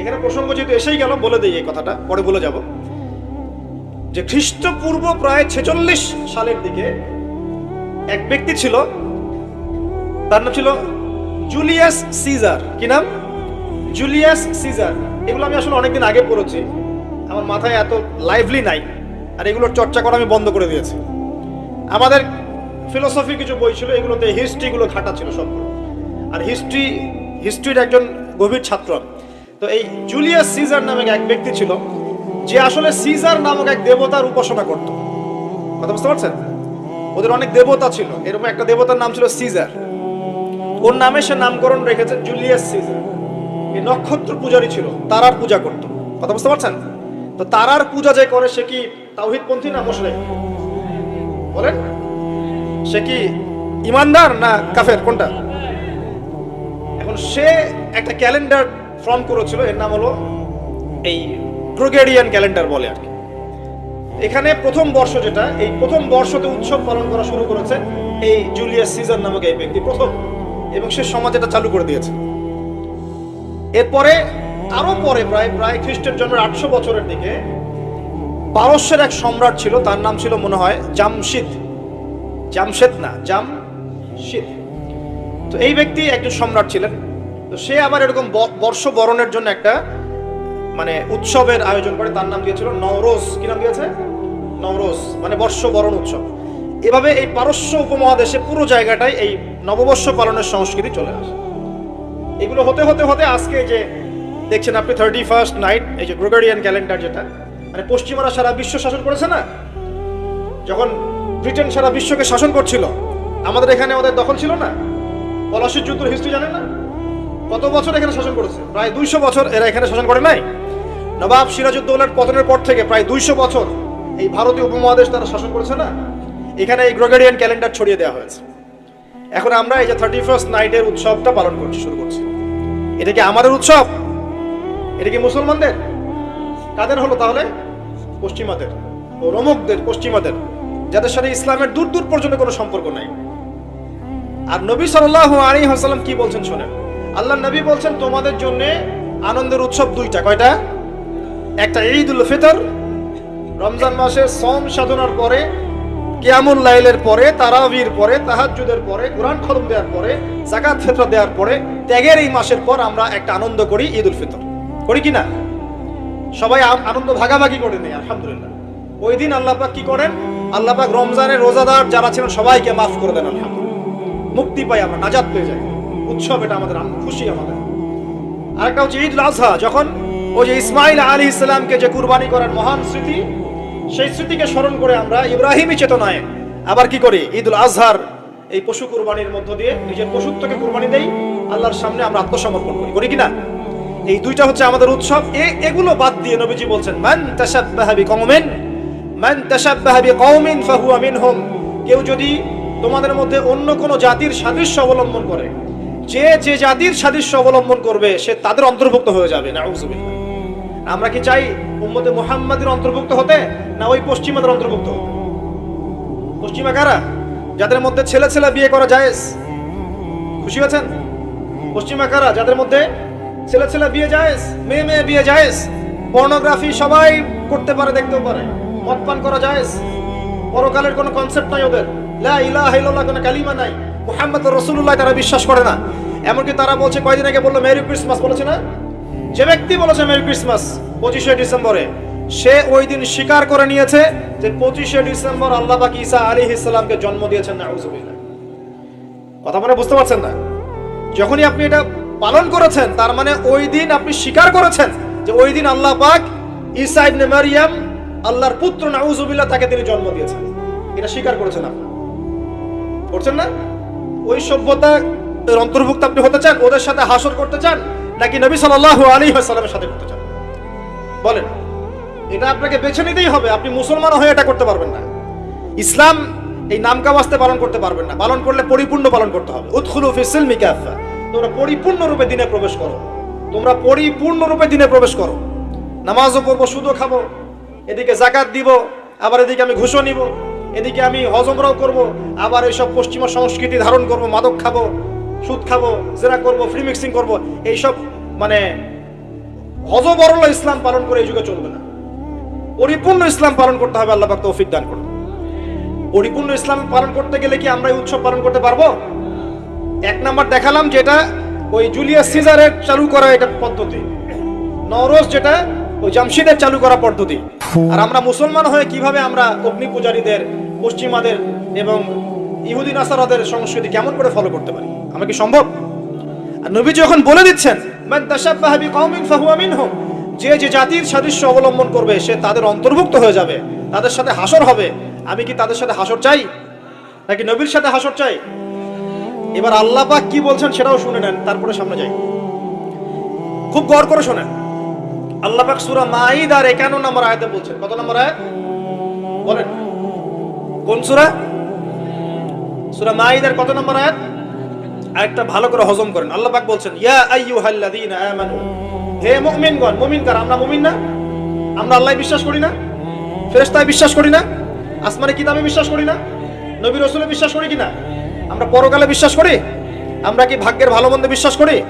এখানে প্রসঙ্গ যেহেতু এসেই গেল, বলে দিই এই কথাটা, পরে বলে যাব। যে খ্রিস্টপূর্ব প্রায় ছেচল্লিশ সালের দিকে এক ব্যক্তি ছিল, তার নাম ছিল জুলিয়াস সিজার। কি নাম? Julius Caesar. এগুলো আমি আসলে অনেকদিন আগে পড়েছি। আমার মাথায় এত লাইভলি নাই, আর এগুলোর চর্চা করা আমি বন্ধ করে দিয়েছি। আমাদের ফিলোসফি কিছু বই ছিল, এগুলোতে হিস্ট্রিগুলো ঘাটা ছিল সব আর হিস্ট্রি হিস্ট্রির একজন গভীর ছাত্র আমি। তো এই জুলিয়াস সিজার নামে এক ব্যক্তি ছিল, যে আসলে সিজার নামক এক দেবতার উপাসনা করত। কথা বুঝতে পারছেন? ওদের অনেক দেবতা ছিল, এরকম একটা দেবতার নাম ছিল সিজার। ওর নামে সে নামকরণ রেখেছে জুলিয়াস সিজার। এই নক্ষত্র পূজারী ছিল তারার পূজা করত। কথা বুঝতে পারছেন? তো তারার পূজা যে করে, সে কি তাওহিদপন্থী না মুসলিম? বলেন। সে কি ইমানদার না কাফের? কোনটা? এখন সে একটা ক্যালেন্ডার ফর্ম করেছিল, এর নাম হলো এই গ্রোগেরিয়ান ক্যালেন্ডার বলে আর কি। এখানে প্রথম বর্ষ যেটা, এই প্রথম বর্ষতে উৎসব পালন করা শুরু করেছে এই জুলিয়াস সিজার নামক এই ব্যক্তি প্রথম এবং সে সমাজ এটা চালু করে দিয়েছে। এরপরে, আরও পরে প্রায় প্রায় খ্রিস্টের জন্মের আটশো বছরের দিকে পারস্যের এক সম্রাট ছিল, তার নাম ছিল মনে হয় জামশিদ। জামশেদ না, জামশিদ। তো এই ব্যক্তি একজন সম্রাট ছিলেন। তো সে আবার এরকম ব- বর্ষ বরণের জন্য একটা মানে উৎসবের আয়োজন করে, তার নাম দিয়েছিল নওরোজ। কি নাম দিয়েছে? নওরোজ মানে বর্ষ বরণ উৎসব। এভাবে এই পারস্য উপমহাদেশে পুরো জায়গাটায় এই নববর্ষ পালনের সংস্কৃতি চলে আসে। এগুলো হতে হতে হতে আজকে যে দেখছেন আপনি থার্টি ফার্স্ট নাইট এই যে গ্রোগারিয়ান ক্যালেন্ডার যেটা মানে পশ্চিমারা সারা বিশ্ব শাসন করেছে না? যখন ব্রিটেন সারা বিশ্বকে শাসন করছিল, আমাদের এখানে ওদের দখল ছিল না? পলাশির যুদ্ধের হিস্ট্রি জানেন না? কত বছর এখানে শাসন করেছে? প্রায় দুইশো বছর এরা এখানে শাসন করে নাই? নবাব সিরাজউদ্দৌলার পতনের পর থেকে প্রায় দুইশো বছর এই ভারতীয় উপমহাদেশ তারা শাসন করেছে না? এখানে এই গ্রোগেরিয়ান ক্যালেন্ডার ছড়িয়ে দেওয়া হয়েছে। এখন আমরা এই যে থার্টি ফার্স্ট নাইটের উৎসবটা পালন করছি, শুরু করছি। এটা কি আমাদের উৎসব? এটা কি মুসলমানদের? কাদের হলো তাহলে? পশ্চিমাদের। ও রমকদের, পশ্চিমাদের। যাদের সাথে ইসলামের দূর দূর পর্যন্ত কোনো সম্পর্ক নাই। আর নবী সাল্লাল্লাহু আলাইহি ওয়াসাল্লাম কি বলছেন শোনেন? আল্লাহ নবী বলছেন, তোমাদের জন্য আনন্দের উৎসব দুইটা। কয়টা? একটা ঈদ উল ফিতর, রমজান মাসে সম সাধনার পরে, কিয়ামুল লাইলের পরে, তারাবির পরে, তাহাজ্জুদের পরে, কোরআন খতম দেওয়ার পরে জাকাত ফিতর দেওয়ার পরে, ত্যাগের এই মাসের পর আমরা একটা আনন্দ করি ঈদ উল ফিতর। করি কি না? সবাই আনন্দ ভাগাভাগি করে নেই আলহামদুলিল্লাহ। ওই দিন আল্লাহ পাক কি করেন? আল্লাহ পাক রমজানের রোজাদার যারা ছিলেন, সবাইকে মাফ করে দেন, আলহামদুলিল্লাহ। মুক্তি পাই আমরা নাজাত পেয়ে যাই। উৎসব এটা আমাদের, আম- খুশি আমাদের। আরেকটা হচ্ছে ঈদ আজহা, যখন ওই যে ইসমাইল আলী ইসলামকে যে কুরবানি করার মহান স্মৃতি, সেই স্মৃতিকে স্মরণ করে আমরা ইব্রাহিমী চেতনায় আবার কি করি? ঈদ উল আজহার এই পশু কুরবানির মধ্য দিয়ে নিজের পশুত্বকে কুরবানি দেই, আল্লাহর সামনে আমরা আত্মসমর্পণ করি। করি কিনা এই দুইটা হচ্ছে আমাদের উৎসব। এ, এগুলো বাদ দিয়ে নবীজি বলছেন, মান তাশাব্বাহা বিকওমিন, মান তাশাব্বাহা বিকওমিন ফাহুয়া মিনহুম। কেউ যদি তোমাদের মধ্যে অন্য কোনো জাতির সাদৃশ্য অবলম্বন করে যে যে জাতির সাদৃশ্য অবলম্বন করবে, সে তাদের অন্তর্ভুক্ত হয়ে যাবে। না আমরা কি চাই উম্মতে মুহাম্মাদের অন্তর্ভুক্ত হতে, না ওই পশ্চিমাদের অন্তর্ভুক্ত পশ্চিমা কারা? যাদের মধ্যে ছেলে ছেলে বিয়ে করা জায়েজ। খুশি হয়েছেন পশ্চিমা কারা? যাদের মধ্যে ছেলে ছেলে বিয়ে জায়েজ, মেয়ে মেয়ে বিয়ে জায়েজ। পর্নোগ্রাফি সবাই করতে পারে, দেখতেও পারে। মদ পান করা জায়েজ। পরকালের কোনো কনসেপ্ট নাই ওদের। লা ইলাহা ইল্লাল্লাহ কোনো কালিমা নাই। মুহাম্মদ রাসূলুল্লাহ তারা বিশ্বাস করে না। এমনকি তারা বলছে, কয়দিন আগে বলল, মেরি ক্রিসমাস, বলেছে না? যে ব্যক্তি বলেছে, মেরি ক্রিসমাস, পঁচিশে ডিসেম্বরে, সে ওই দিন স্বীকার করে নিয়েছে যে পঁচিশে ডিসেম্বর আল্লাহ পাক ঈসা আলী ইসলামকে জন্ম দিয়েছেন নাউজুবিল্লাহ কথা মানে বুঝতে পারছেন না? যখনই আপনি এটা পালন করেছেন, তার মানে ওই দিন আপনি স্বীকার করেছেন যে ওই দিন আল্লাহ পাক ঈসা ইবনে মারিয়াম, আল্লাহর পুত্র নাউজুবিল্লাহ তাকে তিনি জন্ম দিয়েছেন। এটা স্বীকার করেছেন আপনি। করছেন না? ওই সভ্যতা অন্তর্ভুক্ত আপনি হতে চান, ওদের সাথে হাসর করতে চান, নাকি নবী সাল্লাল্লাহু আলাইহি ওয়াসাল্লামের সাথে করতে চান? বলেন, এটা আপনাকে বেছে নিতেই হবে, আপনি মুসলমান হয়ে এটা করতে পারবেন না। ইসলাম এই নামকা বাস্তে পালন করতে পারবেন না, পালন করলে পরিপূর্ণ পালন করতে হবে। উৎখুলু ফিসিল তোমরা পরিপূর্ণরূপে দিনে প্রবেশ করো। তোমরা পরিপূর্ণরূপে দিনে প্রবেশ করো। নামাজও পড়ব, সুদও খাব, এদিকে জাকাত দিব, আবার এদিকে আমি ঘুষও নিব। এদিকে আমি হজমরাও করব, আবার এইসব পশ্চিমা সংস্কৃতি ধারণ করব, মাদক খাব, সুদ খাব, জেরা করব ফ্রি মিক্সিং করব, এইসব মানে হজবরল ইসলাম পালন করে এই যুগে চলবে না। পরিপূর্ণ ইসলাম পালন করতে হবে, আল্লাহ পাক তৌফিক দান করুন। পরিপূর্ণ ইসলাম পালন করতে গেলে কি আমরা এই উৎসব পালন করতে পারব? এক নাম্বার দেখালাম যেটা ওই জুলিয়াস সিজারের চালু করা এটা পদ্ধতি। নরোজ যেটা ওই জামশিদের চালু করা পদ্ধতি। আর আমরা মুসলমান হয়ে কীভাবে আমরা অগ্নি পূজারীদের, পশ্চিমাদের এবং ইহুদি নাসারাদের সংস্কৃতি কেমন করে ফলো করতে পারি? আমরা কি সম্ভব? আর নবী যখন বলে দিচ্ছেন যে যে জাতির সাদৃশ্য অবলম্বন করবে, সে তাদের অন্তর্ভুক্ত হয়ে যাবে, তাদের সাথে হাসর হবে। আমি কি তাদের সাথে হাসর চাই? নাকি নবীর সাথে হাসর চাই? এবার আল্লাহ কি বলছেন সেটাও শুনে নেন, তারপরে সামনে যাই। খুব গড় করে শোনেন। আল্লাহ পাক সূরা মাইদার 51 নম্বর আয়াতে বলছেন। কত নম্বর আয়াত? বলেন। কোন সূরা? সূরা মাইদার কত নম্বর আয়াত? আয়াতটা ভালো করে হজম করেন। আল্লাহ পাক বলছেন, ইয়া আইয়ুহাল্লাযীনা আমানু। হে মুমিনগণ মুমিন কার আমরা মুমিন না। আমরা আল্লাহ বিশ্বাস করি না। ফেরেশতায় বিশ্বাস করি না। আসমানে কিতাবে বিশ্বাস করি না। নবী রসুলে বিশ্বাস করি কিনা? আমরা পরকালে বিশ্বাস করি। আমরা কি ভাগ্যের ভালো মন্দ বিশ্বাস করি?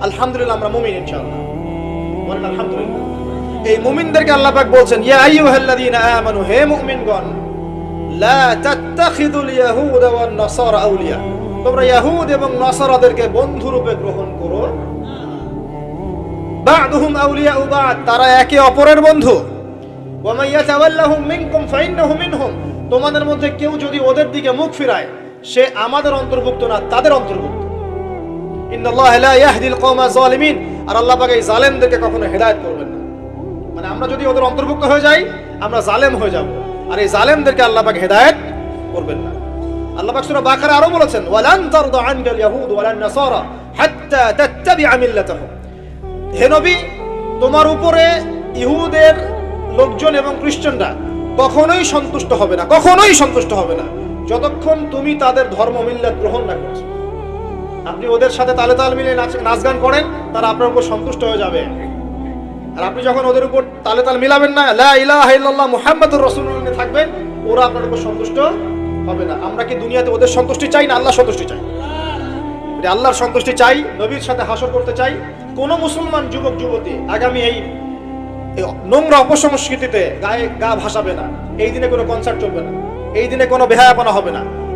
আলহামদুলিল্লাহ, আমরা মুমিন ইনশাআল্লাহ। বলেন, আলহামদুলিল্লাহ। এই মুমিনদেরকে আল্লাহ পাক বলছেন, ইয়া আইয়ুহাল্লাযীনা আমানু, হে মুমিনগণ, লা তাত্তাখিদুল ইয়াহুদা ওয়ান নাসারা আউলিয়া। তোমরা ইয়াহুদ এবং নাসারাদেরকে বন্ধু রূপে গ্রহণ করো। বা'দুহুম আউলিয়া বা'দ, তারা একে অপরের বন্ধু। ওয়া মান ইয়াতাওয়াল্লাহুম মিনকুম ফাইন্নাহু মিনহুম, তোমাদের মধ্যে কেউ যদি ওদের দিকে মুখ ফিরায়, সে আমাদের অন্তর্ভুক্ত না, তাদের অন্তর্ভুক্ত। ইন্নাল্লাহা লা ইয়াহদিল কওমা যালিমিন আর আল্লাহ পাক এই জালেমদেরকে কখনো হেদায়েত করবেন না। মানে আমরা যদি ওদের অন্তর্ভুক্ত হয়ে যাই, আমরা জালেম হয়ে যাব। আর এই জালেমদেরকে আল্লাহ পাক হেদায়েত করবেন না। আল্লাহ পাক সূরা বাকারা আরও বলেছেন, ওয়ালান তারদা আনকাল ইয়াহুদ ওয়ালান নাসারা হাত্তা তাত্তাবিআ মিল্লাতাহুম। হে নবী, তোমার উপরে ইহুদের লোকজন এবং খ্রিস্টানরা কখনোই সন্তুষ্ট হবে না, কখনোই সন্তুষ্ট হবে না। যতক্ষণ তুমি তাদের ধর্ম মিল্লাত গ্রহণ না করছ। আপনি ওদের সাথে তালে তাল মিলিয়ে নাচ নাচ গান করেন, তারা আপনার উপর সন্তুষ্ট হয়ে যাবে। আর আপনি যখন ওদের উপর তালে তাল মিলাবেন না, লা ইলাহা ইল্লাল্লাহ মুহাম্মাদুর রাসূলুল্লাহ থাকবেন, ওরা আপনার উপর সন্তুষ্ট হবে না। আমরা কি দুনিয়াতে ওদের সন্তুষ্টি চাই না আল্লাহ সন্তুষ্টি চাই? আল্লাহর সন্তুষ্টি চাই, নবীর সাথে হাসর করতে চাই, কোন মুসলমান যুবক, যুবতী আগামী এই নোংরা অপসংস্কৃতিতে গায়ে গা ভাসাবে না। এই দিনে কোনো কনসার্ট চলবে না। এই দিনে কোনো বেহায়াপনা হবে না।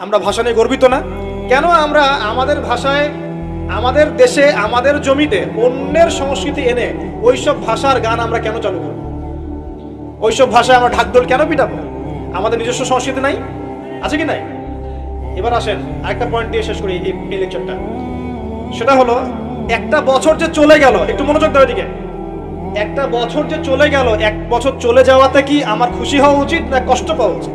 আমরা ভাষা নিয়ে গর্বিত না? কেন আমরা আমাদের ভাষায়, আমাদের দেশে, আমাদের জমিতে অন্যের সংস্কৃতি এনে ওইসব ভাষার গান আমরা কেন চালু করব? ওইসব ভাষায় আমরা ঢাকঢোল কেন পিটাবো? আমাদের নিজস্ব সংস্কৃতি নাই? আছে কি নাই? এবার আসেন, আরেকটা পয়েন্ট দিয়ে শেষ করি এই এই লেকচারটা সেটা হলো, একটা বছর যে চলে গেল, একটু মনোযোগ দাও এদিকে। একটা বছর যে চলে গেল, এক বছর চলে যাওয়াতে কি আমার খুশি হওয়া উচিত না কষ্ট পাওয়া উচিত?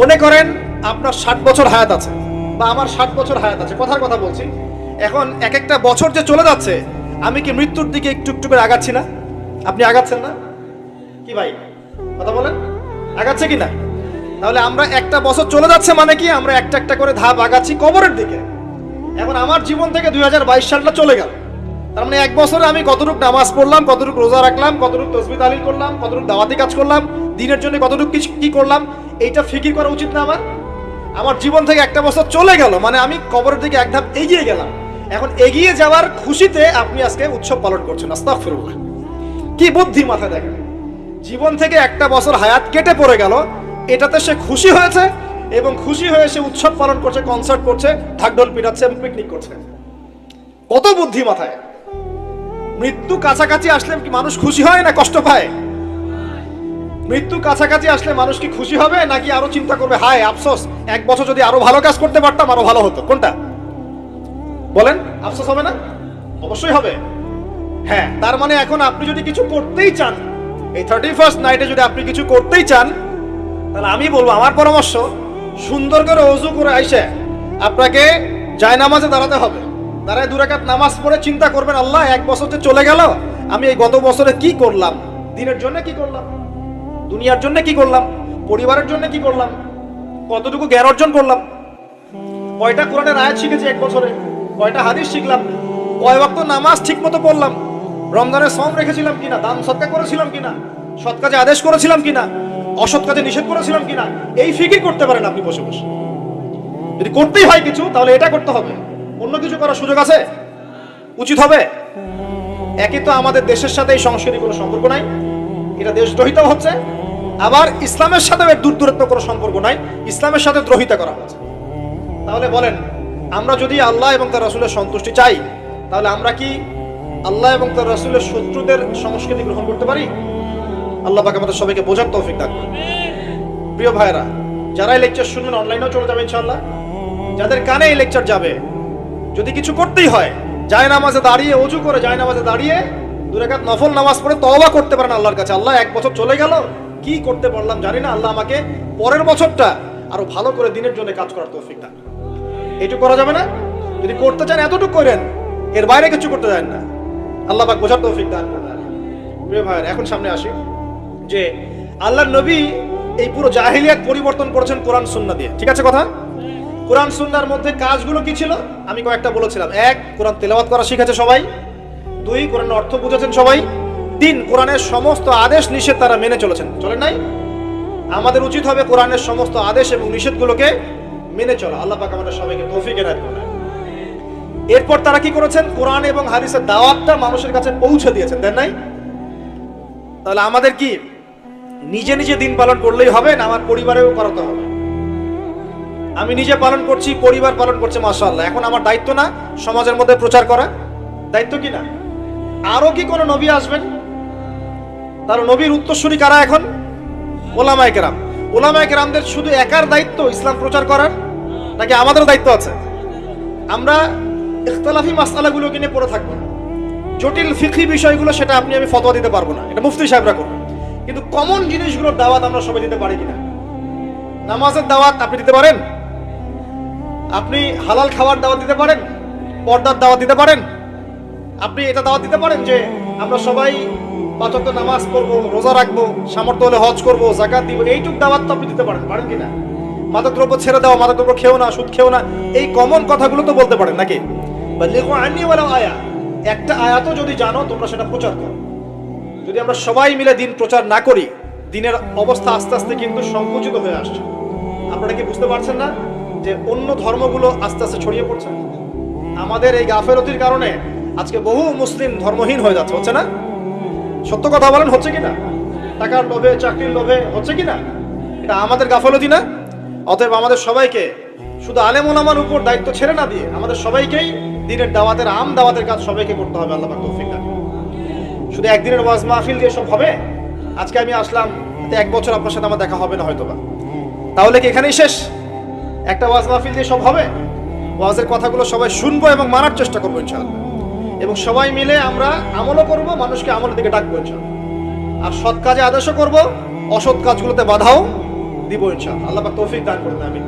মনে করেন আপনার ষাট বছর হায়াত আছে বা আমার ষাট বছর হায়াত আছে, কথার কথা বলছি। এখন এক একটা বছর যে চলে যাচ্ছে, আমি কি মৃত্যুর দিকে একটু একটু করে আগাচ্ছি না? আপনি আগাচ্ছেন না? কি ভাই? কথা বলেন। আগাচ্ছে কি না? তাহলে আমরা একটা বছর চলে যাচ্ছে মানে কি? আমরা একটা একটা করে ধাপ আগাচ্ছি কবরের দিকে। এখন আমার জীবন থেকে দুই হাজার বাইশ সালটা চলে গেল। তার মানে এক বছরে আমি কতটুকু নামাজ পড়লাম, কতটুকু রোজা রাখলাম, কতটুকু তসবি তালিল করলাম, কতটুকু দাওয়াতি কাজ করলাম, দিনের জন্য কতটুকু কি করলাম, এইটা ফিকির করা উচিত না আমার? আমার জীবন থেকে একটা বছর চলে গেল মানে আমি কবরের দিকে এক ধাপ এগিয়ে গেলাম। এখন এগিয়ে যাওয়ার খুশিতে আপনি আজকে উৎসব পালন করছেন, আস্তাগফিরুল্লাহ। কি বুদ্ধি মাথায় দেখেন? জীবন থেকে একটা বছর হায়াত কেটে পড়ে গেল, এটাতে সে খুশি হয়েছে এবং খুশি হয়ে সে উৎসব পালন করছে কনসার্ট করছে, ঢাকঢোল পিটাচ্ছে এবং পিকনিক করছে। কত বুদ্ধি মাথায়? মৃত্যু কাছাকাছি আসলে কি মানুষ খুশি হয় না কষ্ট পায়? মৃত্যু কাছাকাছি আসলে মানুষ কি খুশি হবে, নাকি আরও চিন্তা করবে, হায়, আফসোস, এক বছর যদি আরও ভালো কাজ করতে পারতাম, আরও ভালো হতো। কোনটা? বলেন, আফসোস হবে না? অবশ্যই হবে। হ্যাঁ তার মানে এখন আপনি যদি কিছু করতেই চান, এই থার্টি ফার্স্ট নাইটে যদি আপনি কিছু করতেই চান, তাহলে আমি বলব, আমার পরামর্শ, সুন্দর করে অজু করে আইসে আপনাকে জায় নামাজে দাঁড়াতে হবে। দাঁড়ায় দুরাকাত নামাজ পড়ে চিন্তা করবেন, আল্লাহ, এক বছর যে চলে গেল, আমি এই গত বছরে কি করলাম? দিনের জন্য কি করলাম? দুনিয়ার জন্য কি করলাম? পরিবারের জন্য কি করলাম? কতটুকু জ্ঞান অর্জন করলাম? কয়টা কোরআনের আয়াত শিখেছি এক বছরে? কয়টা হাদিস শিখলাম? কয় ওয়াক্ত নামাজ ঠিক মতো পড়লাম? রমজানের সম রেখেছিলাম কিনা? দান সৎকা করেছিলাম কিনা? সৎ কাজে আদেশ করেছিলাম কিনা? অসৎ কাজে নিষেধ করেছিলাম কিনা? এই ফিকির করতে পারেন আপনি বসে বসে। যদি করতেই হয় কিছু, তাহলে এটা করতে হবে। অন্য কিছু করার সুযোগ আছে? উচিত হবে? একই তো আমাদের দেশের সাথে এই সংস্কৃতি কোনো সম্পর্ক নাই। এটা দেশদ্রোহিতাও হচ্ছে। আবার ইসলামের এর দূর দূরত্ব কোনো সম্পর্ক নাই, ইসলামের সাথে দ্রোহিতা করা হচ্ছে। তাহলে বলেন, আমরা যদি আল্লাহ এবং তার রসুলের সন্তুষ্টি চাই, তাহলে আমরা কি আল্লাহ এবং তার রসুলের শত্রুদের সংস্কৃতি গ্রহণ করতে পারি? আল্লাহ পাক আমাদের সবাইকে বোঝার তৌফিক দান। প্রিয় ভাইরা যারা এই লেকচার শুনবেন অনলাইনেও চলে যাবে ইনশাল্লাহ যাদের কানে এই লেকচার যাবে, যদি কিছু করতেই হয় যায় নামাজে দাঁড়িয়ে, অজু করে যায় নামাজে দাঁড়িয়ে দুরেকাত নফল নামাজ পড়ে তওবা করতে পারেন আল্লাহর কাছে। আল্লাহ এক বছর চলে গেল, কি করতে পারলাম জানি না। আল্লাহ আমাকে পরের বছরটা আরও ভালো করে দিনের জন্য কাজ করার তৌফিক দান। করুন। করা যাবে না? যদি করতে চান এতটুকু করেন, এর বাইরে কিছু করতে চান না। আল্লাহ পাক বোঝার তৌফিক দান। প্রিয় ভাইয়ের, এখন সামনে আসি যে আল্লাহর নবী এই পুরো জাহিলিয়াত পরিবর্তন করেছেন কোরআন সুন্নাহ দিয়ে। ঠিক আছে কথা? কোরআন সুন্নাহর মধ্যে কাজগুলো কি ছিল? আমি কয়েকটা বলেছিলাম। এক, কোরআন তেলাওয়াত করা শিখেছে সবাই। দুই কোরআনের অর্থ বুঝেছেন সবাই, তিন কোরআনের সমস্ত আদেশ নিষেধ তারা মেনে চলেছেন। চলেন নাই? আমাদের উচিত হবে কোরআনের সমস্ত আদেশ এবং নিষেধগুলোকে মেনে চলা। আল্লাহ পাক আমাদের সবাইকে তৌফিক এনায়ত করেন। এরপর তারা কি করেছেন? কোরআন এবং হাদিসের দাওয়াতটা মানুষের কাছে পৌঁছে দিয়েছেন। দেন নাই? তাহলে আমাদের কি নিজে নিজে দিন পালন করলেই হবে না আমার পরিবারেও করাতে হবে? আমি নিজে পালন করছি, পরিবার পালন করছে, মাশাআল্লাহ। এখন আমার দায়িত্ব না, সমাজের মধ্যে প্রচার করা। দায়িত্ব কি না? আরও কি কোনো নবী আসবেন? তার নবীর উত্তরসূরি কারা এখন? ওলামায় কেরাম। ওলামায় কেরামদের শুধু একার দায়িত্ব ইসলাম প্রচার করার, নাকি আমাদেরও দায়িত্ব আছে? আমরা ইখতলাফি মাসআলাগুলোকে নিয়ে পড়ে থাকব। জটিল ফিকহি বিষয়গুলো সেটা আপনি, আমি ফতোয়া দিতে পারব না। এটা মুফতি সাহেবরা করবেন কিন্তু কমন জিনিসগুলোর দাওয়াত আমরা সবাই দিতে পারি কিনা? নামাজের দাওয়াত আপনি দিতে পারেন? আপনি হালাল খাবার দাওয়াত দিতে পারেন? পর্দার দাওয়াত দিতে পারেন? আপনি এটা দাওয়াত দিতে পারেন যে আমরা সবাই পাঁচক নামাজ পড়ব, রোজা রাখব, সামর্থ্য হলে হজ করব জাকাত দিব, এইটুক দাওয়াত তো আপনি দিতে পারেন পারেন কিনা মাদক দ্রব্য ছেড়ে দাও মাদক দ্রব্য খেও না, সুদ খেও না, এই কমন কথাগুলো তো বলতে পারেন নাকি? আয়া, একটা আয়াতও যদি জানো, তোমরা সেটা প্রচার করো। যদি আমরা সবাই মিলে দিন প্রচার না করি, দিনের অবস্থা আস্তে আস্তে কিন্তু সংকুচিত হয়ে আসছে। আপনারা কি বুঝতে পারছেন না যে অন্য ধর্মগুলো আস্তে আস্তে ছড়িয়ে পড়ছে? আমাদের এই গাফেরতির কারণে আজকে বহু মুসলিম ধর্মহীন হয়ে যাচ্ছে, হচ্ছে না? সত্য কথা বলেন, হচ্ছে কিনা? টাকার লোভে, চাকরির লোভে, হচ্ছে কিনা? এটা আমাদের গাফলতি না? অতএব আমাদের সবাইকে শুধু আলেম ওলামার উপর দায়িত্ব ছেড়ে না দিয়ে আমাদের সবাইকেই দিনের দাওয়াতের, আম দাওয়াতের কাজ সবাইকে করতে হবে, আল্লাহ তৌফিক শুধু একদিনের ওয়াজ মাহফিল দিয়ে সব হবে? আজকে আমি আসলাম এক বছর আপনার সাথে আমার দেখা হবে না হয়তো বা তাহলে কি এখানেই শেষ? একটা ওয়াজ মাহফিল দিয়ে সব হবে? ওয়াজের কথাগুলো সবাই শুনব এবং মানার চেষ্টা করব ইনশাআল্লাহ। এবং সবাই মিলে আমরা আমলও করব, মানুষকে আমলের দিকে ডাকবো ইনশাল আর সৎ কাজে আদর্শ করব, অসৎ কাজগুলোতে বাধাও দিব ইনশাল আল্লাহ তৌফিক দান করবেন আমি